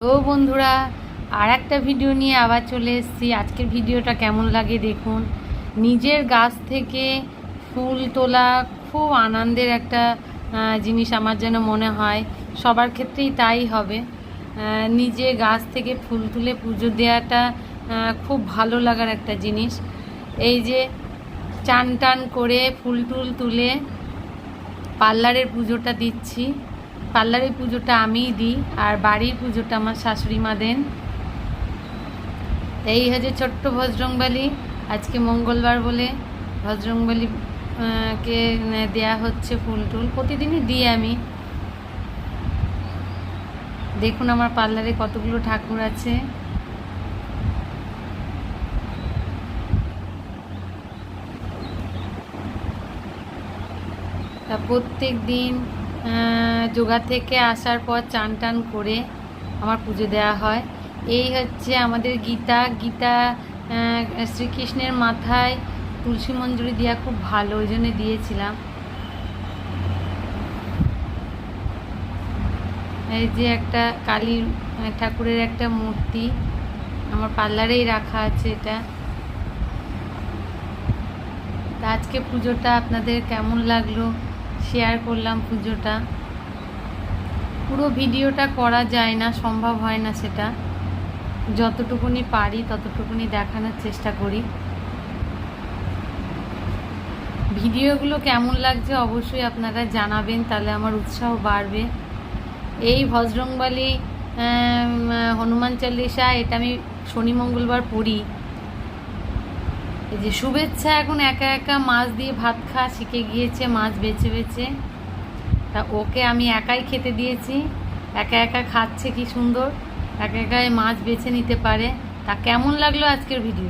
ও বন্ধুরা আর একটা ভিডিও নিয়ে আবার চলে এসেছি। আজকের ভিডিওটা কেমন লাগে দেখুন। নিজের গাছ থেকে ফুল তোলা খুব আনন্দের একটা জিনিস আমার যেন মনে হয়। সবার ক্ষেত্রেই তাই হবে। নিজে গাছ থেকে ফুল তুলে পুজো দেওয়াটা খুব ভালো লাগার একটা জিনিস। এই যে চান টান করে ফুল টুল তুলে পার্লারের পুজোটা দিচ্ছি। পার্লারের পুজোটা আমিই দিই, আর বাড়ির পুজোটা আমার শাশুড়ি মা দেন। এই হচ্ছে ছোট্ট ভজরংবালি, আজকে মঙ্গলবার বলে ভজরংবালি কে দেয়া হচ্ছে ফুল টুল, প্রতিদিনই দিই আমি। দেখুন আমার পার্লারে কতগুলো ঠাকুর আছে। প্রত্যেক দিন যোগা থেকে আসার পর চান টান করে আমার পুজো দেওয়া হয়। এই হচ্ছে আমাদের গীতা। গীতা শ্রীকৃষ্ণের মাথায় তুলসী মঞ্জুরি দেওয়া খুব ভালো, ওই জন্য দিয়েছিলাম। এই যে একটা কালী ঠাকুরের একটা মূর্তি আমার পার্লারেই রাখা আছে এটা। আজকে পুজোটা আপনাদের কেমন লাগল? শেয়ার করলাম পুজোটা। পুরো ভিডিওটা করা যায় না, সম্ভব হয় না সেটা। যতটুকুনি পারি ততটুকুনি দেখানোর চেষ্টা করি। ভিডিওগুলো কেমন লাগছে অবশ্যই আপনারা জানাবেন, তাহলে আমার উৎসাহ বাড়বে। এই ভজরংবালি হনুমান চল্লিশা এটা আমি শনি মঙ্গলবার পড়ি। এই যে শুভেচ্ছা, এখন একা একা মাছ দিয়ে ভাত খাওয়া শিখে গিয়েছে, মাছ বেছে বেছে। তা ওকে আমি একাই খেতে দিয়েছি। একা একা খাচ্ছে কি সুন্দর, একা একাই মাছ বেছে নিতে পারে। তা কেমন লাগল আজকের ভিডিও